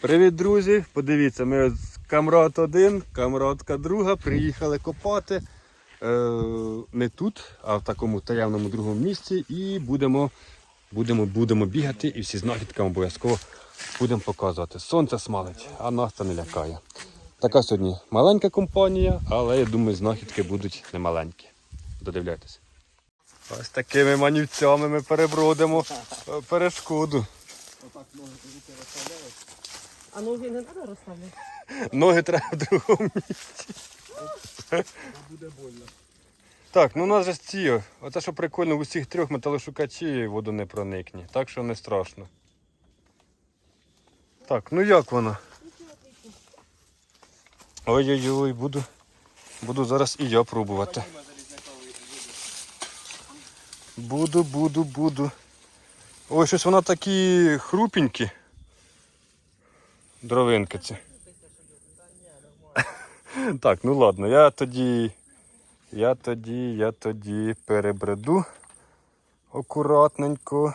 Привіт, друзі! Подивіться, ми з камрад 1, камрадка друга приїхали копати е, не тут, а в такому таємному другому місці. І будемо, будемо, будемо бігати і всі знахідки обов'язково будемо показувати. Сонце смалить, а нас це не лякає. Така сьогодні маленька компанія, але я думаю, знахідки будуть немаленькі. Додивляйтесь. Ось такими манівцями ми перебродимо е, перешкоду. А ноги не треба розставляти? Ноги треба в другому місці. Буде больно. Так, ну у нас же ці. Оце що прикольно, в усіх трьох металошукачі воду не проникне. Так що не страшно. Так, ну як вона? Ой-ой-ой, буду. Буду зараз і я пробувати. Буду, буду, буду. Ой, щось вона такі хрупенькі. Дровинки ці. Так, ну ладно, я тоді. Я тоді, я тоді перебреду акуратненько.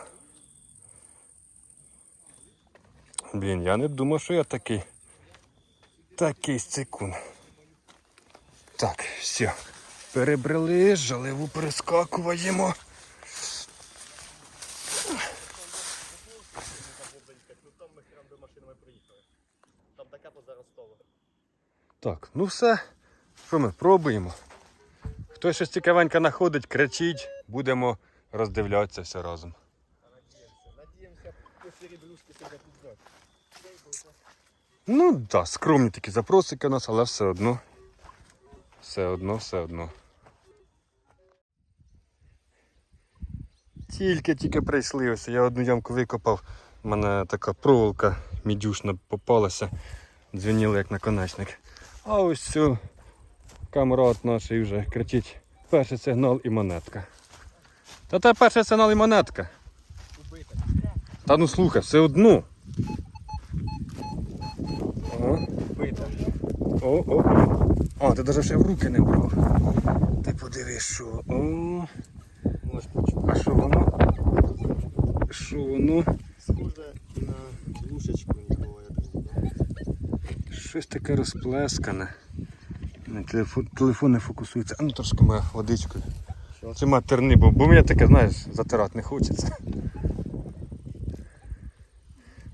Блін, я не думав, що я такий. Такий стикун. Так, все. Перебрели, жаливу перескакуємо. Там ми храм до машини ми приїхали. Там така позаростова. Так, ну все. Що ми пробуємо? Хтось щось цікавеньке знаходить, кричить, будемо роздивлятися все разом. Надіємося, після рібрушки себе піджати. Ну так, да, скромні такі запросики у нас, але все одно. Все одно, все одно. Тільки-тільки прийшли, ось я одну ямку викопав. У мене така проволока мідюшна попалася, дзвеніла як наконечник. А ось все, камрад наш вже кричить перший сигнал і монетка. Та те перший сигнал і монетка. Та ну слухай, все одно. Ага. О, о, ти навіть ще в руки не брав. Ти подивись, що. О, а що воно? Що воно? Схоже на Друга. Щось таке розплескане. Телефон, телефон не фокусується. А ну трошки моя водичкою. Чи матерни, бо, бо мені таке, знаєш, затирати не хочеться.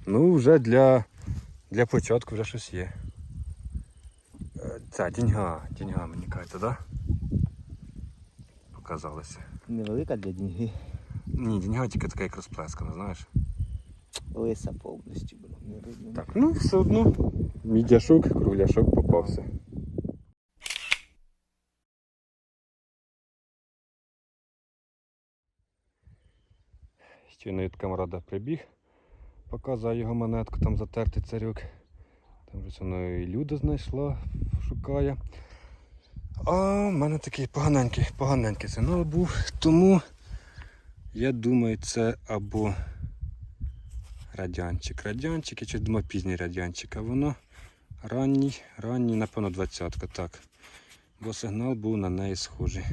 Ну, вже для, для початку вже щось є. Е, Ця деньга, деньга мені кажете, да? Показалося. Невелика для дніги. Ні, деньга тільки така як розплескана, знаєш. Лиса повністю, видно. Так, ну все одно. Мідяшок, кругляшок попався. Щойно від камрада прибіг, показує його монетку, там затертий царюк. Там вже воно і люди знайшла, шукає. А в мене такий поганенький, поганенький сигнал був, тому я думаю, це або радянчик. Радянчик, я щось думав пізній радянчик, а воно ранній, ранній, напевно, двадцятка, так. Бо сигнал був на неї схожий.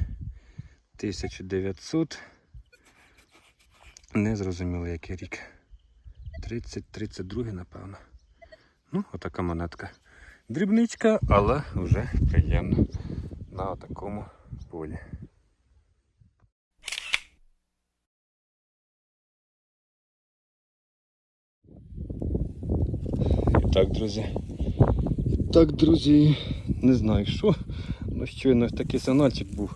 1900. Не зрозуміло який рік. 30-32, напевно. Ну, отака монетка. Дрібничка, але вже приємно на такому полі. Так, друзі. Так, друзі, не знаю що. Ну щойно такий сигнальчик був.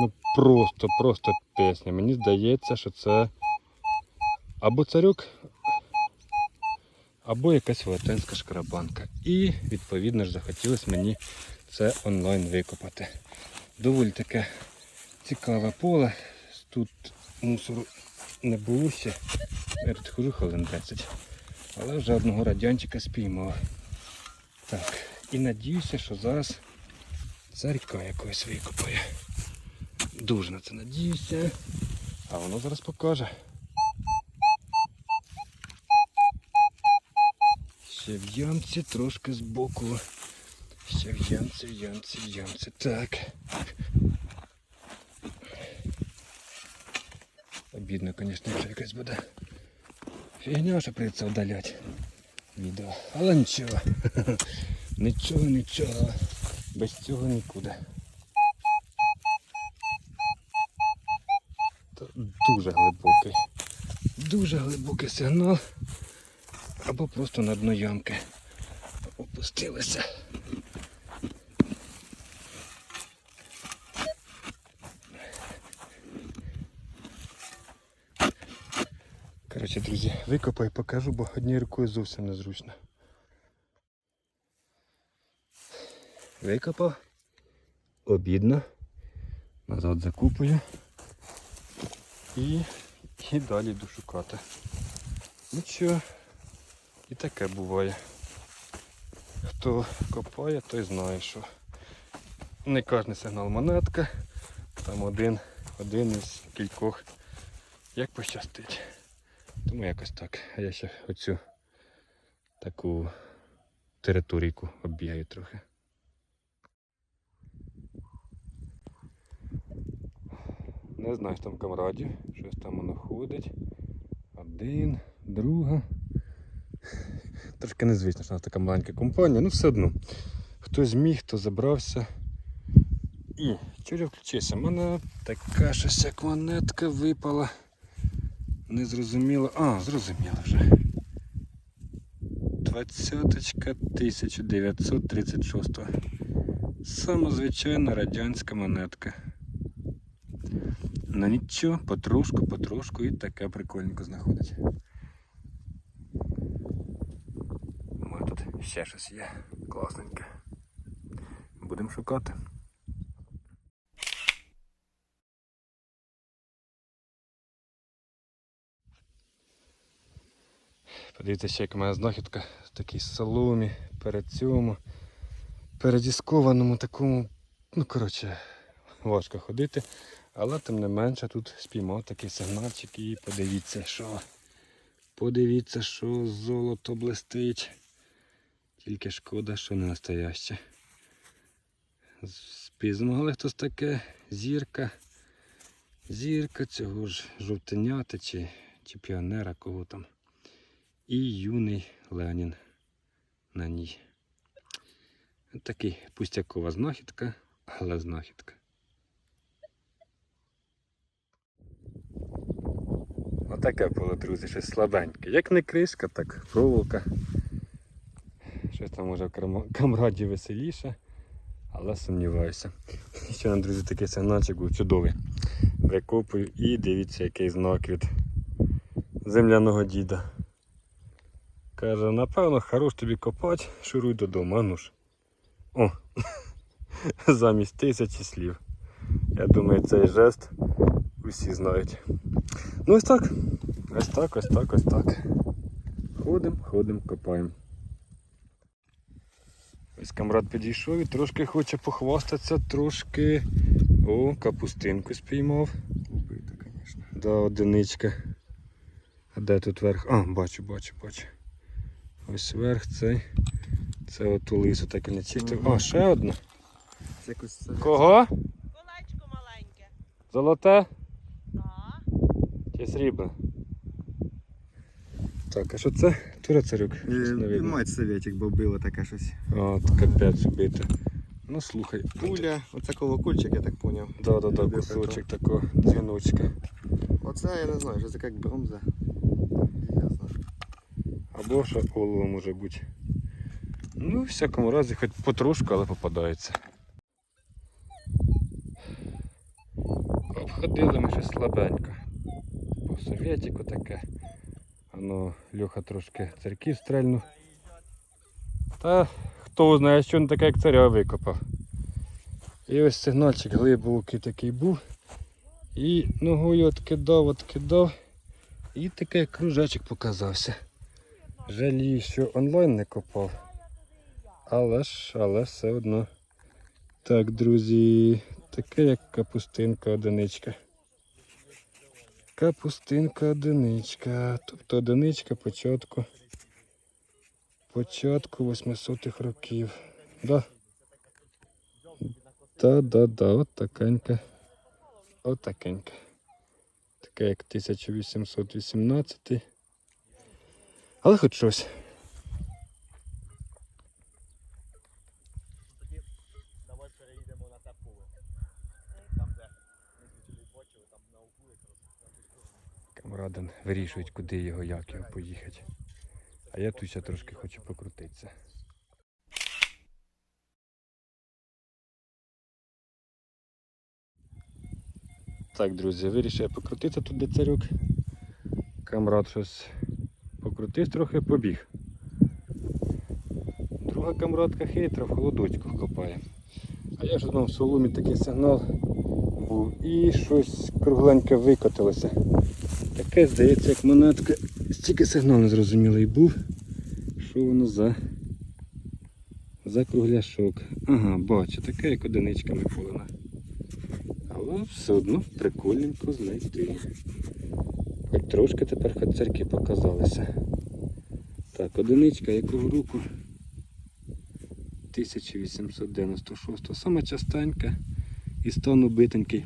Ну просто, просто пісня. Мені здається, що це або царюк, або якась велетенська шкарабанка. І відповідно ж захотілося мені це онлайн викопати. Доволі таке цікаве поле. Тут мусору не було ще. Я тут хожу хвилин 10. Але вже одного радянчика спіймав. Так, і надіюся, що зараз царька якогось викопає. Дуже на це надіюся. А воно зараз покаже. Ще в ямці трошки збоку. Ще в ямці, в ямці, в ямці. Так. Обідно, звісно, якщо якась буде Фігня, що прийдеться вдаляти відео. Але нічого. Нічого, нічого. Без цього нікуди. Дуже глибокий. Дуже глибокий сигнал. Або просто на дно ямки опустилися. Коротше, друзі, викопаю, покажу, бо однією рукою зовсім незручно. Викопав. Обідно. Назад закупую. І, і далі йду шукати. Ну що, і таке буває. Хто копає, той знає, що не кожен сигнал монетка. Там один, один із кількох, як пощастить. Тому якось так. А я ще оцю таку територійку оббігаю трохи. Не знаю, що там камрадів, щось там воно ходить. Один, друга. Трошки незвично, що у нас така маленька компанія, ну все одно. Хто зміг, хто забрався. І чого включився? У мене така щось як монетка випала. Не зрозуміло. А, зрозуміло вже. Двадцяточка 1936. Саме звичайна радянська монетка. Ну нічого, потрошку, потрошку і таке прикольненько знаходить. Мене тут ще щось є класненьке. Будемо шукати. Подивіться, ще яка моя знахідка в такій соломі, перед цьому, передіскованому такому, ну коротше, важко ходити. Але тим не менше тут спіймав такий сигнальчик і подивіться, що. Подивіться, що золото блистить. Тільки шкода, що не настояще. Спізнали хтось таке, зірка. Зірка цього ж жовтеняти чи, чи піонера, кого там. І юний Ленін на ній. Такий пустякова знахідка, але знахідка. Отаке було, друзі, щось слабеньке. Як не кришка, так проволока. Щось там може в камраді веселіше, але сумніваюся. Ще нам, друзі, такий сигнальчик був чудовий. Викопую і дивіться, який знак від земляного діда. Каже, напевно, хорош тобі копати, шуруй додому, а ну ж. О! Замість тисячі слів. Я думаю, цей жест усі знають. Ну ось так. Ось так, ось так, ось так. Ходимо, ходимо, копаємо. Ось камрад підійшов і трошки хоче похвастатися, трошки. О, капустинку спіймав. Убито, звісно. Да, одиничка. А де тут верх? А, бачу, бачу, бачу. Ось верх цей. Це от у лису так і не чистив. Мгм. А, ще одна. Це якось Кого? Колечко маленьке. Золоте Так. чи срібне? Так, а що це? Тура царюк. Е, Щось не видно. Мать советик, бо було таке щось. От, капець убити. Ну слухай. Пуля, оце колокольчик, я так поняв. Да, да, да, Де кусочок такого дзвіночка. Оце я не знаю, що це як бронза. Або ще олово може бути. Ну, в всякому разі, хоч потрошку, але попадається. Обходили ми щось слабенько. По совєтіку таке. Воно Льоха трошки церків стрельнув. Та хто знає, що він таке, як царя викопав. І ось сигнальчик глибокий такий був. І ногою откидав, откидав. І такий кружечок показався. Жалію, що онлайн не копав. Але ж, але все одно. Так, друзі, таке як капустинка одиничка. Капустинка одиничка. Тобто одиничка початку. Початку 800-х років. Да. Да, да, да, от такенька. От такенька. Таке як 1818. Але хоч щось. Давай переїдемо на те поле. Там, де ми звідти бачили, там на углу якраз. на ту сторону. Камради вирішують, куди його, як його поїхати. А я тут ще трошки хочу покрутитися. Так, друзі, вирішив я покрутитися тут де царюк. Камрад щось покрутив трохи, побіг. Друга камрадка хитра в холодочку копає. А я ж знов в соломі такий сигнал був і щось кругленьке викотилося. Таке, здається, як монетка. Стільки сигнал незрозумілий був. Що воно за, за кругляшок. Ага, бачу, таке як одиничка Миколина. Але все одно прикольненько знайти. Хоч трошки тепер хоч показалися. Так, одиничка якого року? 1896. Саме частенька і стану битенький.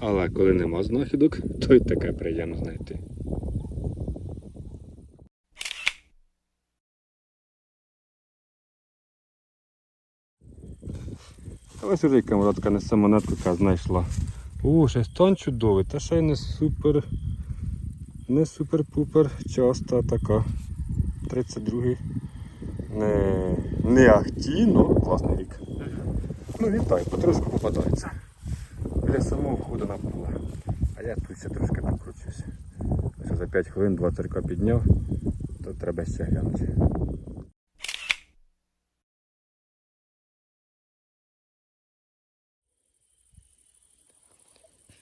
Але коли нема знахідок, то й таке приємно знайти. Ось уже камрадка несе монетку, яка знайшла. О, ще стан чудовий, та ще й не супер. Не супер-пупер часто така. 32-й. Не, не ахті, ну класний рік. Ну вітаю, потрошку попадається. Біля самого входу на поле. А я тут ще трошки покручусь. Що за 5 хвилин 2 цирка підняв, то треба ще глянути.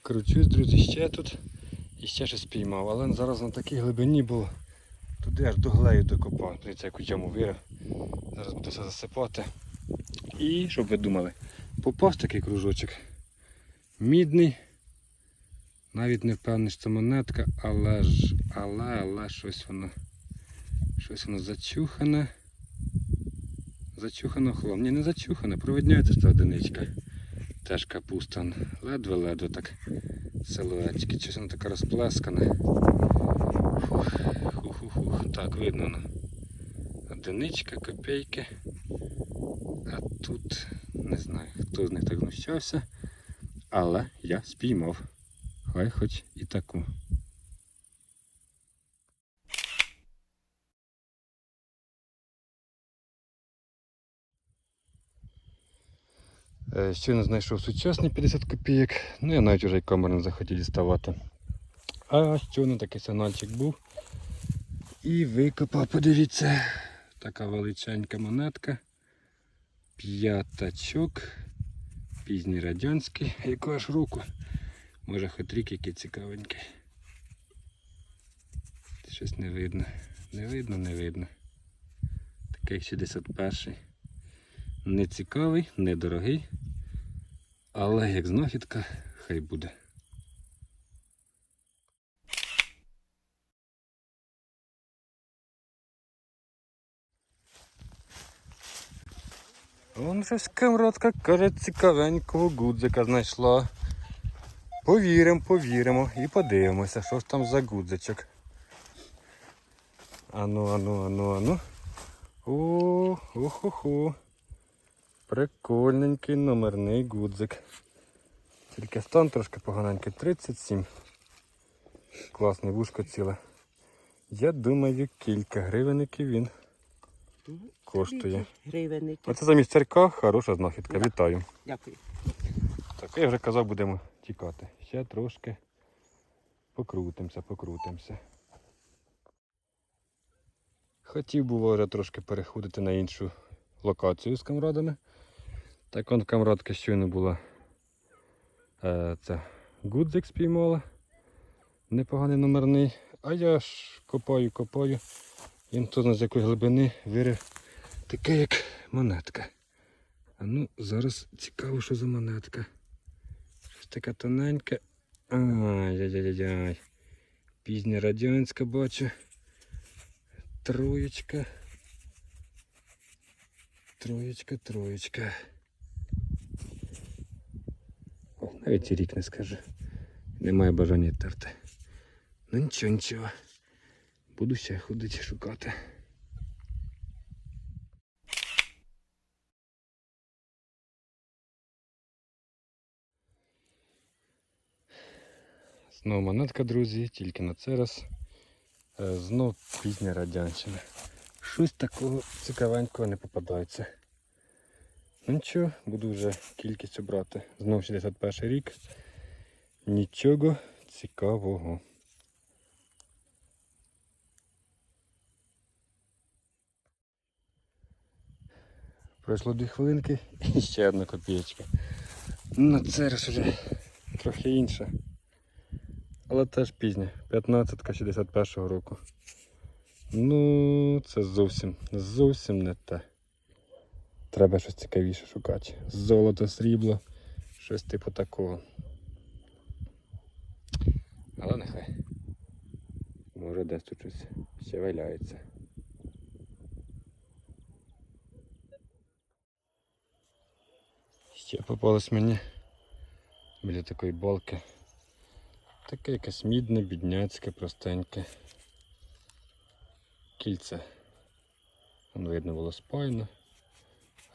Кручусь, друзі, ще тут і ще щось спіймав, але зараз на такій глибині було. Туди аж до глею докопав. Дивіться, яку яму вирив. Зараз буду все засипати. І щоб ви думали, попав такий кружочок. Мідний. Навіть не впевнений, що це монетка, але ж, але, але щось воно. Щось воно зачухане. Зачухано хлом. Ні, не зачухане, провідняється одиничка. Теж капуста. Ледве-ледве так силуетики. Щось воно таке розплескане. Фух, хух-хух-хух. Так, видно воно. Одиничка, копійки. А тут не знаю, хто з них так знущався. Але я спіймав. Хай хоч і таку. Щойно знайшов сучасний 50 копійок. Ну я навіть вже й камеру не захотів діставати. А щойно такий сигнальчик був. І викопав, подивіться, така величенька монетка. П'ятачок. Пізній радянський. Якого ж року? Може хоч рік який цікавенький. Щось не видно. Не видно, не видно. Такий 61-й. Не цікавий, недорогий. Але як знахідка, хай буде. Вон щось камрадка каже, цікавенького гудзика знайшла. Повіримо, повіримо і подивимося, що ж там за гудзичок. Ану, ану, ану, ану. О, охо-хо. Прикольненький номерний гудзик. Тільки стан трошки поганенький. 37. Класне вушко ціле. Я думаю, кілька гривенників він коштує. Оце замість царька хороша знахідка. Вітаю. Дякую. Так, я вже казав, будемо тікати. Ще трошки покрутимося, покрутимося. Хотів було вже трошки переходити на іншу локацію з камрадами. Так он камрадка щойно була. Е, це гудзик спіймала. Непоганий номерний. А я ж копаю, копаю. Він знає з якої глибини вирив таке як монетка. А ну, зараз цікаво, що за монетка. Щось таке тоненьке. Ай-яй-яй-яй. Пізня радянська бачу. Троєчка. Троєчка, троєчка. О, навіть і рік не скажу. Немає бажання терти. Ну нічого, нічого. Буду ще ходити шукати. Знову монетка, друзі, тільки на цей раз. Е, Знов пізня радянщина. Щось такого цікавенького не попадається. Ну нічого, буду вже кількістю брати. Знов 61 рік. Нічого цікавого. Пройшло дві хвилинки і ще одна копієчка. Ну, це раз вже трохи інша. Але теж пізня. 15-ка 61 року. Ну, це зовсім, зовсім не те. Треба щось цікавіше шукати. Золото, срібло, щось типу такого. Але нехай. Може десь тут щось ще валяється. Ще попалось мені біля такої балки. Таке якесь мідне, бідняцьке, простеньке. Кільце. Воно видно було спайно.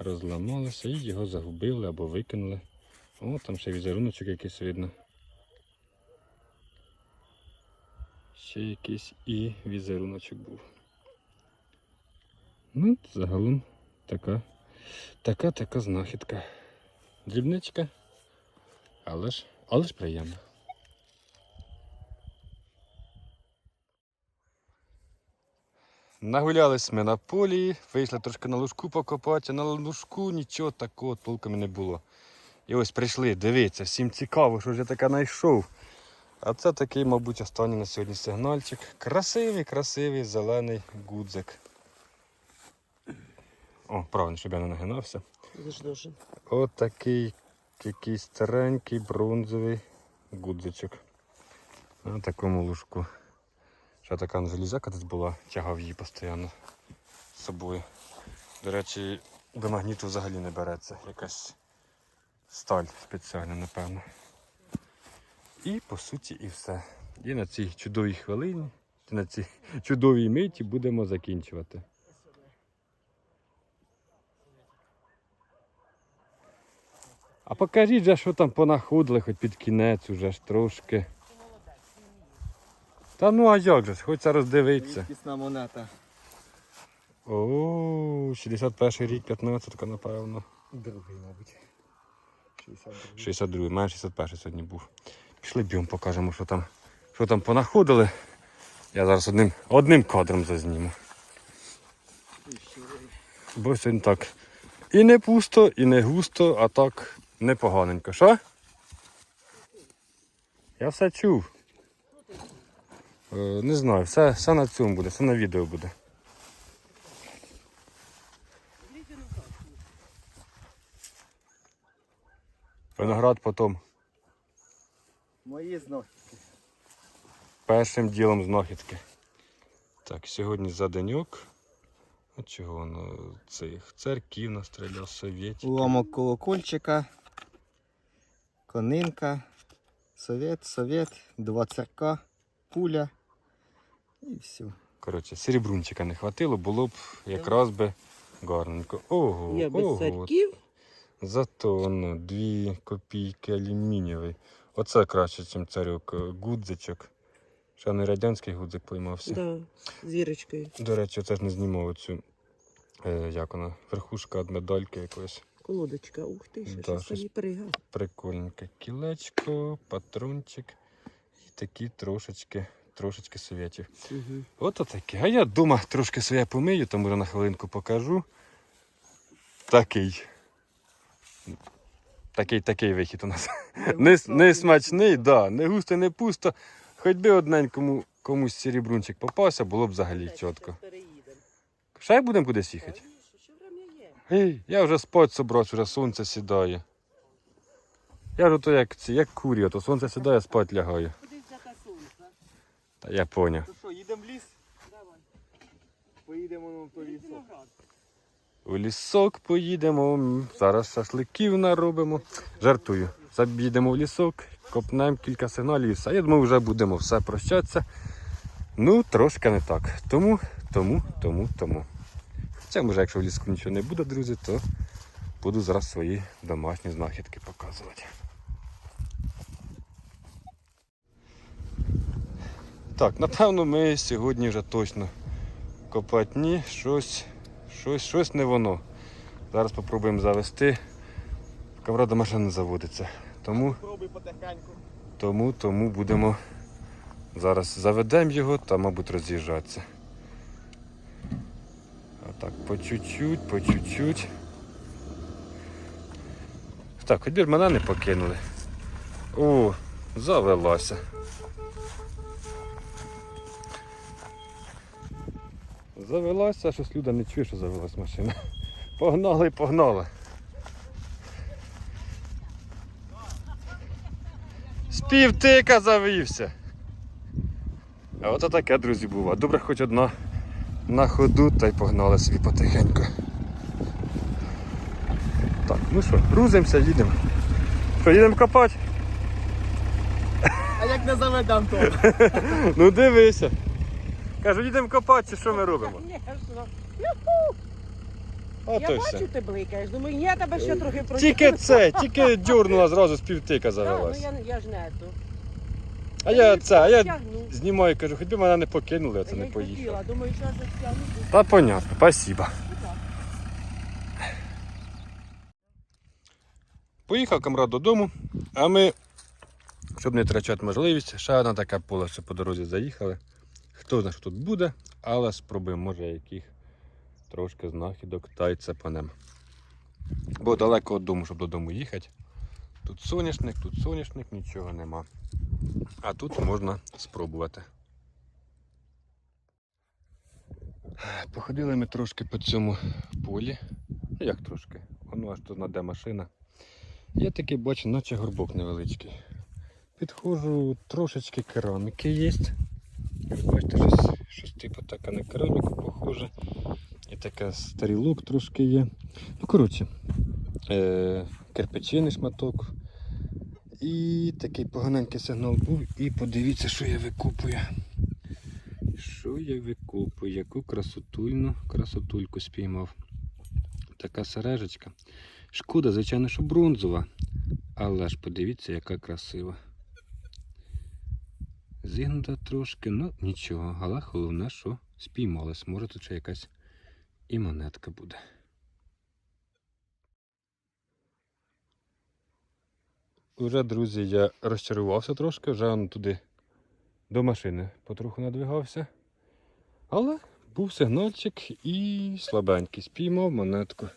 Розламалося і його загубили або викинули. О, там ще візеруночок якийсь видно. Ще якийсь і візеруночок був. Ну, загалом така, така така знахідка. Дрібничка, але ж, але ж приємна. Нагулялись ми на полі, вийшли трошки на лужку покопати, а на лужку нічого такого толком не було. І ось прийшли, дивіться, всім цікаво, що я таке знайшов. А це такий, мабуть, останній на сьогодні сигнальчик. Красивий, красивий зелений гудзик. О, правильно, щоб я не нагинався. От якийсь старенький бронзовий гудзичок. На такому лужку. Ще така железяка десь була, тягав її постійно з собою. До речі, до магніту взагалі не береться. Якась сталь спеціальна, напевно. І по суті і все. І на цій чудовій хвилині, на цій чудовій миті будемо закінчувати. А покажіть же, що там понаходили хоч під кінець уже ж трошки. Та ну а як же, хочеться роздивитися. Рідкісна монета. О, 61 рік, 15 напевно. Другий, мабуть. 62. 62, мене 61 сьогодні був. Пішли б'ємо, покажемо, що там, що там понаходили. Я зараз одним, одним кадром зазніму. Бо сьогодні так. І не пусто, і не густо, а так непоганенько. Що? Я все чув. Е, не знаю, все, все на цьому буде, все на відео буде. Виноград потім Мої знахідки. першим ділом знахідки. Так, сьогодні за деньок. От чого воно цих церків настріляв, совєтів. Уламок колокольчика. Конинка. Совет, совет, два церка, пуля. І все. Коротше, серебрунчика не хватило, було б якраз би гарненько. Ого, Я без ого. Зато воно дві копійки алюмінієвий. Оце краще, ніж царюк. Гудзичок. Ще не радянський гудзик поймався. Да, з вірочкою. До речі, це ж не знімав оцю, е, як вона, верхушка від медальки якоїсь. Колодочка, ух ти, що Да, щось щось- собі пригав. Прикольненьке кілечко, патрончик і такі трошечки, трошечки совєтів. Угу. Ото таке. А я дома трошки своє помию, тому вже на хвилинку покажу. Такий. Такий такий вихід у нас. Не, не смачний, да, не густо, не пусто. Хоч би одненькому комусь серебрунчик попався, було б взагалі чітко. Ще будемо кудись їхати? Ей, я вже спать собрався, вже сонце сідає. Я ж ото як ці, як курі, то сонце сідає, спать лягаю. Та я поняв. То що, їдемо в ліс? Давай. Поїдемо на той лісок. У лісок поїдемо, зараз шашликів наробимо. Жартую. Забідемо в лісок, копнемо кілька сигналів і все. Я думаю, вже будемо все прощатися. Ну, трошки не так. Тому, тому, тому, тому. Хоча, може, якщо в ліску нічого не буде, друзі, то буду зараз свої домашні знахідки показувати. Так, напевно, ми сьогодні вже точно копати ні, щось, щось, щось не воно. Зараз спробуємо завести. Камрада машина не заводиться. Тому, тому, тому будемо зараз заведемо його та, мабуть, роз'їжджатися. А так, по чуть-чуть, по чуть-чуть. Так, хоч би мене не покинули. О, завелася. Завелася, щось Люда не чує, що завелась машина. Погнали, погнали. Співтика завівся. А от таке, друзі, бува. Добре, хоч одна на ходу та й погнали собі потихеньку. Так, ну що, грузимося, їдемо. Що, їдемо копати? А як не заведам то? Ну дивися. Кажу, їдемо копати, чи що ми робимо? Звісно. А Я то бачу, все. ти бликаєш. Думаю, я тебе ще трохи прочитаю. Тільки це, тільки дюрнула зразу співтика Так, ну завелась. я, я ж не то. А я це, а я знімаю, кажу, хоч би мене не покинули, а це Я не поїхав. хотіла, думаю, що я стягну. Та понятно, спасибо. Поїхав камрад додому, а ми, щоб не втрачати можливість, ще одна така поле, що по дорозі заїхали. Хто знає, що тут буде, але спробуємо, може, яких трошки знахідок та й. Бо далеко від дому, щоб додому їхати. Тут соняшник, тут соняшник, нічого нема. А тут можна спробувати. Походили ми трошки по цьому полі. Ну, Як трошки? Воно аж тут наде машина. Я такий бачу, наче горбок невеличкий. Підходжу, трошечки кераміки є. Як бачите, щось, щось типу таке на кераміку похоже. І таке старілок трошки є. Ну, коротше, е- кирпичиний шматок. І такий поганенький сигнал був. І подивіться, що я викупую. Що я викопую? Яку красотульну красотульку спіймав. Така сережечка. Шкода, звичайно, що бронзова. Але ж подивіться, яка красива. Зігнута трошки, ну нічого. Але головне, що спіймалась. Може тут ще якась і монетка буде. Уже, друзі, я розчарувався трошки, вже он туди до машини потроху надвигався. Але був сигнальчик і слабенький. Спіймав монетку.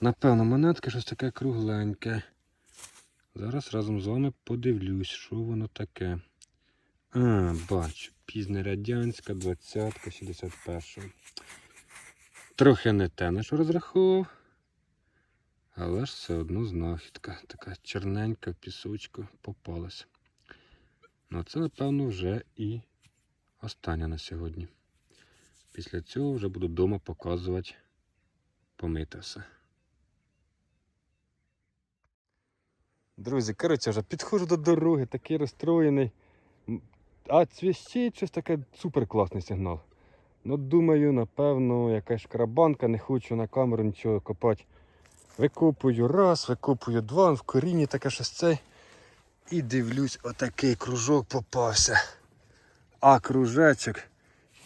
Напевно, монетка щось таке кругленьке. Зараз разом з вами подивлюсь, що воно таке. А, бачу, пізня радянська, 20-ка, 61 Трохи не те, на що розраховував. Але ж все одно знахідка. Така чорненька в пісочку попалась. Ну, це, напевно, вже і остання на сьогодні. Після цього вже буду вдома показувати помите все. Друзі, коротше, вже підходжу до дороги, такий розстроєний. А цвіщить щось таке супер класний сигнал. Ну, думаю, напевно, якась шкрабанка, не хочу на камеру нічого копати. Викопую раз, викопую два, в корінні таке щось цей. І дивлюсь, отакий кружок попався. А кружечок,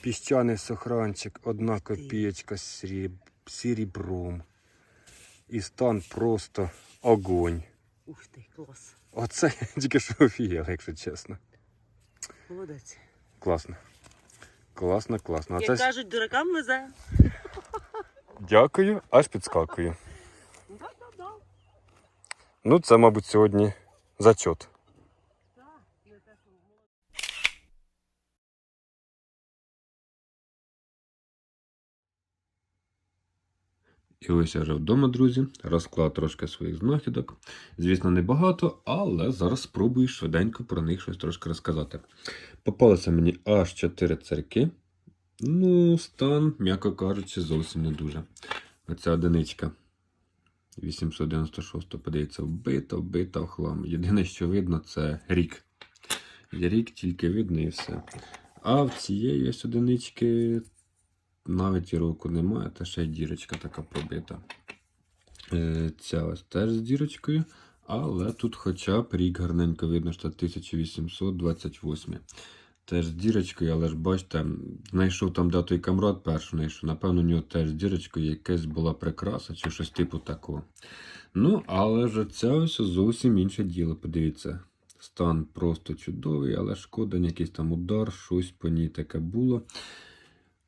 піщаний сохранчик, одна копієчка з сріб... срібром. І стан просто огонь. Ух ти, клас. Оце я тільки що офігел, якщо чесно. Молодець. Класно. Класно, класно. А Як це... кажуть, дуракам везе. Дякую, аж підскакую. Ну, це, мабуть, сьогодні зачот. Так, не те, що І ось я вже вдома, друзі, розклав трошки своїх знахідок. Звісно, небагато, але зараз спробую швиденько про них щось трошки розказати. Попалося мені аж 4 церкви. Ну, стан, м'яко кажучи, зовсім не дуже. Оця одиничка 896 подається вбита, вбита в хлам. Єдине, що видно, це рік. Рік тільки видно і все. А в цієї ось одинички навіть і року немає, та ще й дірочка така пробита. Е, Ця ось теж з дірочкою, але тут хоча б рік гарненько видно, що 1828. Теж з дірочкою, але ж бачите, знайшов там де той камрад перший знайшов. Напевно, у нього теж з дірочкою якась була прикраса чи щось типу такого. Ну, але ж це ось зовсім інше діло. Подивіться. Стан просто чудовий, але шкода, якийсь там удар, щось по ній таке було.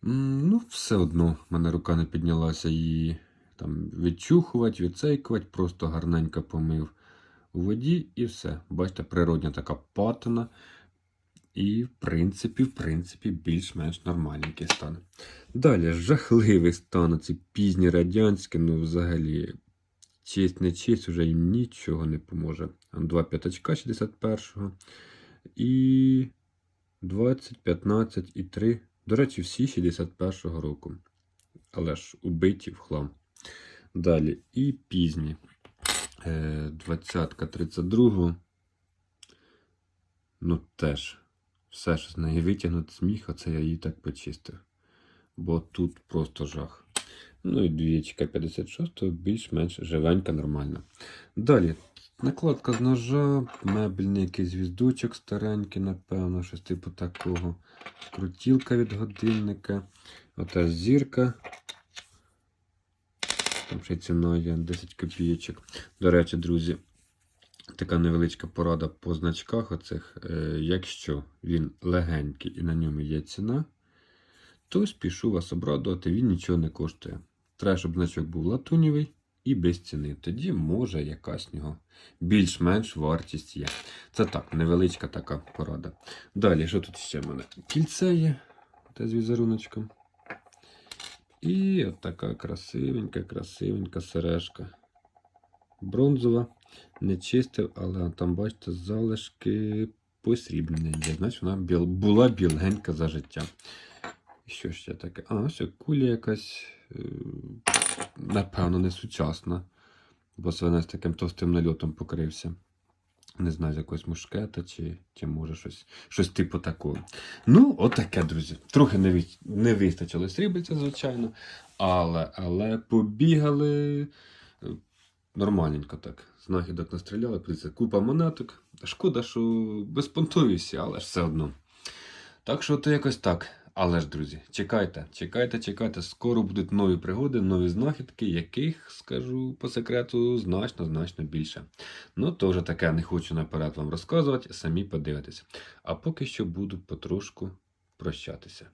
Ну, все одно мене рука не піднялася її там відчухувати, відцейкувати, просто гарненько помив у воді і все. Бачите, природня така патина. І, в принципі, в принципі, більш-менш нормальненький стан. Далі, жахливий стан, ці пізні радянські, ну взагалі, честь не честь, вже їм нічого не поможе. Два п'ятачка 61-го і 20, 15 і 3. До речі, всі 61-го року. Але ж убиті в хлам. Далі і пізні. Е, 20-ка 32-го. Ну теж. Все ж з неї витягнути сміх, оце я її так почистив. Бо тут просто жах. Ну і двічка 56-го, більш-менш живенька, нормальна. Далі. Накладка з ножа, мебельний якийсь віздочок старенький, напевно, щось типу такого. Крутілка від годинника. Ота зірка. Там ще ціна є 10 копійочок. До речі, друзі, така невеличка порада по значках оцих. Е, якщо він легенький і на ньому є ціна, то спішу вас обрадувати, він нічого не коштує. Треба, щоб значок був латунєвий і без ціни. Тоді може якась нього більш-менш вартість є. Це так, невеличка така порада. Далі, що тут ще в мене? Кільце є, те з візеруночком. І от така красивенька, красивенька сережка. Бронзова. Не чистив, але там, бачите, залишки посрібнені. Значить, вона біл... була біленька за життя. Що ще таке? А, ось куля якась, е, напевно, не сучасна. Бо свинець з таким товстим нальотом покрився. Не знаю, з якогось мушкета чи, чи може щось, щось типу такого. Ну, отаке, друзі. Трохи не, ві- не вистачило срібельця, звичайно. Але, але побігали нормальненько так. Знахідок настріляли, подивіться, купа монеток. Шкода, що безпонтові але ж все одно. Так що то якось так. Але ж, друзі, чекайте, чекайте, чекайте. Скоро будуть нові пригоди, нові знахідки, яких, скажу по секрету, значно, значно більше. Ну, то вже таке не хочу наперед вам розказувати, самі подивитися. А поки що буду потрошку прощатися.